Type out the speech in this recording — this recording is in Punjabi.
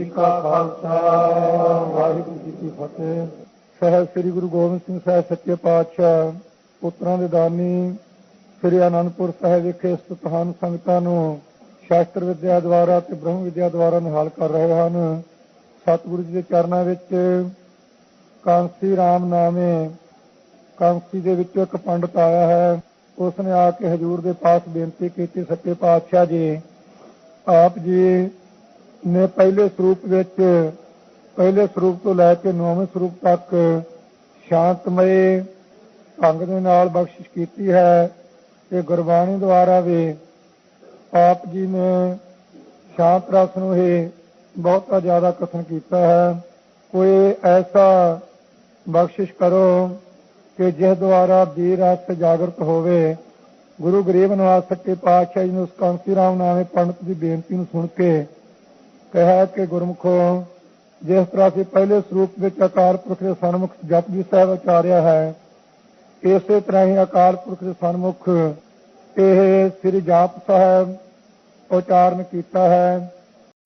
ਜੀ ਕਾ ਖਾਲਸਾ, ਵਾਹਿਗੁਰੂ ਜੀ ਕੀ ਫਤਿਹ। ਸਹਿਬ ਸ੍ਰੀ ਗੁਰੂ ਗੋਬਿੰਦ ਸਿੰਘ ਸਾਹਿਬ ਸੱਚੇ ਪਾਤਸ਼ਾਹ, ਪੁੱਤਰਾਂ ਦੇ ਦਾਨੀ, ਸ੍ਰੀ ਅਨੰਦਪੁਰ ਸਾਹਿਬ ਵਿਖੇ ਸਥਿਤ ਸੰਗਤਾਂ ਨੂੰ, ਸ਼ਾਸਤਰ ਵਿਦਿਆ ਦੁਆਰਾ ਤੇ ਬ੍ਰਹਮ ਵਿਦਿਆ ਦੁਆਰਾ ਨਿਹਾਲ ਕਰ ਰਹੇ ਹਨ। ਸਤਿਗੁਰੂ ਜੀ ਦੇ ਚਰਨਾਂ ਵਿੱਚ ਕਾਂਸੀ ਰਾਮ ਨਾਮੇ, ਕਾਂਸੀ ਦੇ ਵਿੱਚੋਂ ਇੱਕ ਪੰਡਤ ਆਇਆ ਹੈ। ਉਸ ਨੇ ਆ ਕੇ ਹਜੂਰ ਦੇ ਪਾਸ ਬੇਨਤੀ ਕੀਤੀ, ਸੱਚੇ ਪਾਤਸ਼ਾਹ ਜੀ, ਆਪ ਜੀ ਨੇ ਪਹਿਲੇ ਸਰੂਪ ਵਿੱਚ, ਪਹਿਲੇ ਸਰੂਪ ਤੋਂ ਲੈ ਕੇ ਨੌਵੇਂ ਸਰੂਪ ਤੱਕ ਸ਼ਾਂਤਮਈ ਢੰਗ ਦੇ ਨਾਲ ਬਖਸ਼ਿਸ਼ ਕੀਤੀ ਹੈ ਤੇ ਗੁਰਬਾਣੀ ਦੁਆਰਾ ਵੀ ਆਪ ਜੀ ਨੇ ਸ਼ਾਂਤ ਰਸ ਨੂੰ ਹੀ ਬਹੁਤਾ ਜ਼ਿਆਦਾ ਕਥਨ ਕੀਤਾ ਹੈ। ਕੋਈ ਐਸਾ ਬਖਸ਼ਿਸ਼ ਕਰੋ ਕਿ ਜਿਸ ਦੁਆਰਾ ਵੀਰ ਰਸ ਜਾਗਰਤ ਹੋਵੇ। ਗੁਰੂ ਗਰੀਬ ਨਿਵਾਸ ਸੱਚੇ ਪਾਤਸ਼ਾਹ ਜੀ ਨੂੰ ਉਸ ਕਾਂਸੀ ਰਾਮ ਨਾਮੇ ਪੰਡਤ ਦੀ ਬੇਨਤੀ ਨੂੰ ਸੁਣ ਕੇ ਕਿਹਾ ਕਿ ਗੁਰਮੁਖੋ, ਜਿਸ ਤਰ੍ਹਾਂ ਅਸੀਂ ਪਹਿਲੇ ਸਰੂਪ ਵਿੱਚ ਅਕਾਲ ਪੁਰਖ ਦੇ ਸਨਮੁਖ ਜਪਜੀ ਸਾਹਿਬ ਉਚਾਰਿਆ ਹੈ, ਇਸੇ ਤਰ੍ਹਾਂ ਹੀ ਅਕਾਲ ਪੁਰਖ ਦੇ ਸਨਮੁਖ ਇਹ ਸ੍ਰੀ ਜਾਪ ਸਾਹਿਬ ਉਚਾਰਨ ਕੀਤਾ ਹੈ।